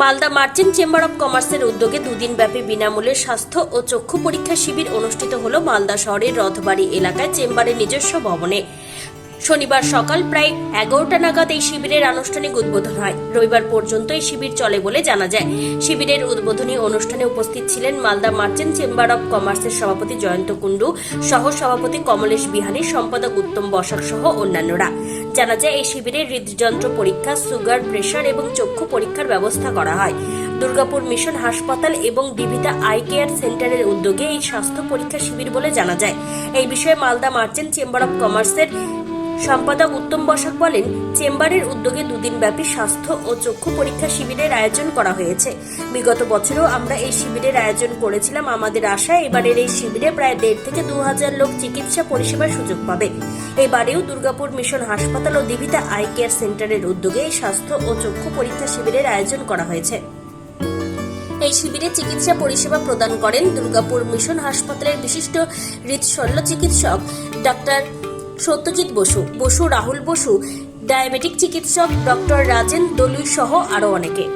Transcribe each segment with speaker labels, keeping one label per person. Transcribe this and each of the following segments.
Speaker 1: Malda merchant chamber of কমার্সের উদ্যোগে দুদিন ব্যাপী বিনামূল্যে স্বাস্থ্য ও চক্ষু পরীক্ষা শিবির অনুষ্ঠিত হল মালদা শহরের রথবাড়ি এলাকায় চেম্বারের নিজস্ব ভবনে। শনিবার সকাল প্রায় এগারোটা নাগাদ এই শিবিরের আনুষ্ঠানিক উদ্বোধন হয়। রবিবার পর্যন্ত এই শিবির চলে বলে জানা যায়। শিবিরের উদ্বোধনী অনুষ্ঠানে উপস্থিত ছিলেন মালদা মার্চেন্ট চেম্বার অব কমার্সের সভাপতি জয়ন্ত কুণ্ডু সহ সভাপতি কমলেশ বিহারী সম্পাদক উত্তম বসাক সহ অন্যান্যরা। জানা যায়, এই শিবিরে হৃদযন্ত্র পরীক্ষা, সুগার, প্রেশার এবং চক্ষু পরীক্ষার ব্যবস্থা করা হয়। দুর্গাপুর মিশন হাসপাতাল এবং ডিভিতা আই কেয়ার সেন্টারের উদ্যোগে এই স্বাস্থ্য পরীক্ষা শিবির বলে জানা যায়। এই বিষয়ে মালদা মার্চেন্ট চেম্বার অব কমার্সের সম্পাদক উত্তম বসাক বলেন, চেম্বারের উদ্যোগে দুদিন ব্যাপী স্বাস্থ্য ও চক্ষু পরীক্ষা শিবিরের আয়োজন করা হয়েছে। বিগত বছরেও আমরা এই শিবিরের আয়োজন করেছিলাম। আমাদের আশা, এবারের এই শিবিরে প্রায় দেড় থেকে দু হাজার লোক চিকিৎসা পরিষেবার সুযোগ পাবে। এবারেও দুর্গাপুর মিশন হাসপাতাল ও দিবিতা আই কেয়ার সেন্টারের উদ্যোগে এই স্বাস্থ্য ও চক্ষু পরীক্ষা শিবিরের আয়োজন করা হয়েছে। এই শিবিরে চিকিৎসা পরিষেবা প্রদান করেন দুর্গাপুর মিশন হাসপাতালের বিশিষ্ট হৃদশল্য চিকিৎসক ডাক্তার সত্যজিৎ বসু বসু রাহুল বসু, ডায়াবেটিক চিকিৎসক ডক্টর রাজেন দলুই সহ আরও অনেকে।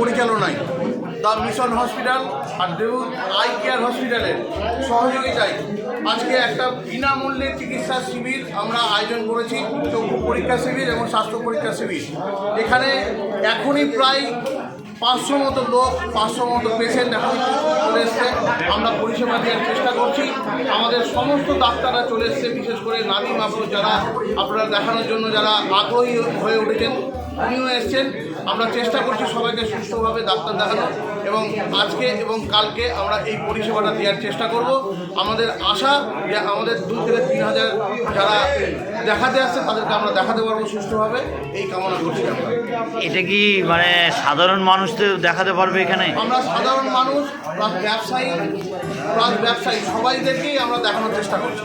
Speaker 2: পরিচালনায় দ্য মিশন হসপিটাল আর দেউ আই কেয়ার হসপিটালের সহযোগিতায় আজকে একটা বিনামূল্যে চিকিৎসা শিবির আমরা আয়োজন করেছি, চক্ষু পরীক্ষা শিবির এবং স্বাস্থ্য পরীক্ষা শিবির। এখানে এখনই প্রায় পাঁচশো মতো লোক, পাঁচশো মতো পেশেন্ট এখন চলে এসছে। আমরা পরিষেবা দেওয়ার চেষ্টা করছি। আমাদের সমস্ত ডাক্তাররা চলে এসছে, বিশেষ করে নানি মাহফুজ যারা, আপনারা দেখানোর জন্য যারা আগ্রহী হয়ে উঠেছেন, উনিও এসছেন। আমরা চেষ্টা করছি সবাইকে সুস্থভাবে ডাক্তার দেখানো এবং আজকে এবং কালকে আমরা এই পরিষেবাটা দেওয়ার চেষ্টা করব। আমাদের আশা যে আমাদের দু থেকে তিন হাজার যারা দেখাতে আসছে তাদেরকে আমরা দেখাতে পারব সুস্থভাবে এই কামনা করছি আমরা।
Speaker 3: এটা কি মানে সাধারণ মানুষদের দেখাতে পারবে এখানে?
Speaker 2: আমরা সাধারণ মানুষ প্লাস ব্যবসায়ী প্লাস ব্যবসায়ী সবাইদেরকেই আমরা দেখানোর চেষ্টা করছি।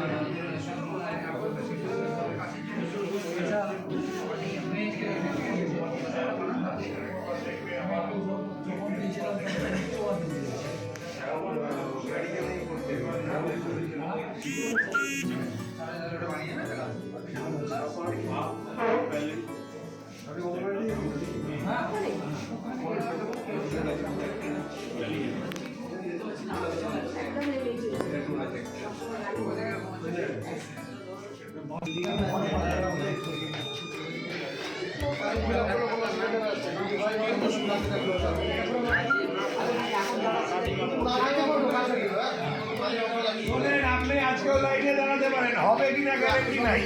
Speaker 4: শোনেন আপনি আজকেও লাইনে দাঁড়াতে পারেন। হবে কি না গ্যারেন্টি নাই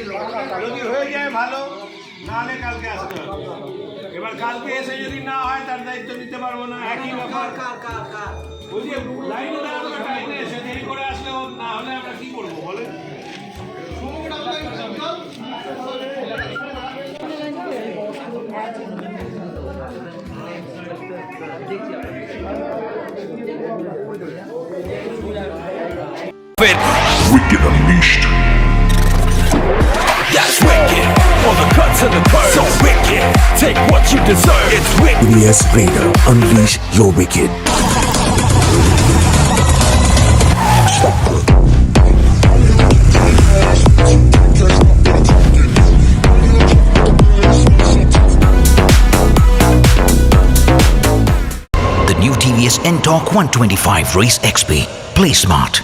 Speaker 4: যদি হয়ে যায় ভালো নাহলে কালকে আসতে হবে। এবার কালকে এসে যদি না হয় তার দায়িত্ব নিতে পারব না। একই ব্যাপার। বুঝলি লাইনে দাঁড়ানো লাইনে এসে দেরি করে আসলেও না হলে আমরা কি করব বলেন।
Speaker 5: Wicked Unleashed.
Speaker 6: That's wicked. For the cuts and the curves. So wicked. Take what you deserve. It's wicked.
Speaker 5: EBS Radio. Unleash your wicked.
Speaker 7: The new TVS N-Torque 125 Race XP. Play smart.